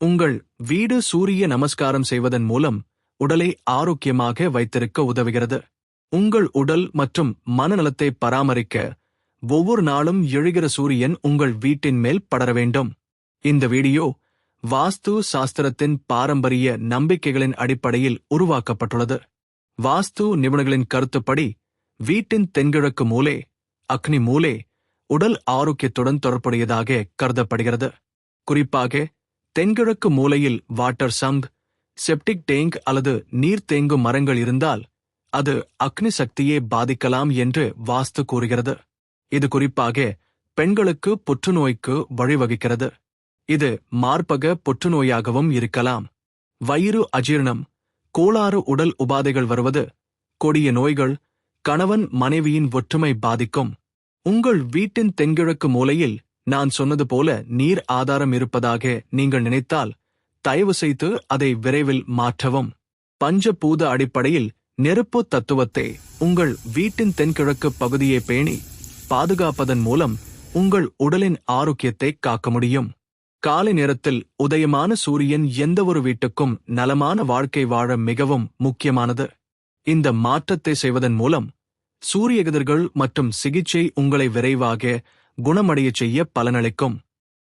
உங்கள் வீடு சூரிய நமஸ்காரம் செய்வதன் மூலம் உடலை ஆரோக்கியமாக வைத்திருக்க உதவுகிறது. உங்கள் உடல் மற்றும் மனநலத்தை பராமரிக்க ஒவ்வொரு நாளும் எழுகிற சூரியன் உங்கள் வீட்டின் மேல் படர வேண்டும். இந்த வீடியோ வாஸ்து சாஸ்திரத்தின் பாரம்பரிய நம்பிக்கைகளின் அடிப்படையில் உருவாக்கப்பட்டுள்ளது. வாஸ்து நிபுணர்களின் கருத்துப்படி வீட்டின் தென்கிழக்கு மூலே அக்னி மூலே உடல் ஆரோக்கியத்துடன் தொடர்புடையதாக கருதப்படுகிறது. குறிப்பாக தென்கிழக்கு மூலையில் வாட்டர் சம்ப் செப்டிக் டேங்க் அல்லது நீர் தேங்கும் மரங்கள் இருந்தால் அது அக்னி சக்தியை பாதிக்கலாம் என்று வாஸ்து கூறுகிறது. இது குறிப்பாக பெண்களுக்கு புற்றுநோய்க்கு வழிவகுக்கிறது. இது மார்பக புற்றுநோயாகவும் இருக்கலாம். வயிறு அஜீரணம் கோளாறு உடல் உபாதைகள் வருவது கொடிய நோய்கள் கணவன் மனைவியின் ஒற்றுமை பாதிக்கும். உங்கள் வீட்டின் தென்கிழக்கு மூலையில் நான் சொன்னது போல நீர் ஆதாரம் இருப்பதாக நீங்கள் நினைத்தால் தயவு செய்து அதை விரைவில் மாற்றவும். பஞ்சபூத அடிப்படையில் நெருப்பு தத்துவத்தை உங்கள் வீட்டின் தென்கிழக்கு பகுதியை பேணி பாதுகாப்பதன் மூலம் உங்கள் உடலின் ஆரோக்கியத்தை காக்க முடியும். காலை நேரத்தில் உதயமான சூரியன் எந்தவொரு வீட்டுக்கும் நலமான வாழ்க்கை வாழ மிகவும் முக்கியமானது. இந்த மாற்றத்தை செய்வதன் மூலம் சூரிய எதிர்கள் மற்றும் சிகிச்சை உங்களை விரைவாக குணமடையச் செய்ய பலனளிக்கும்.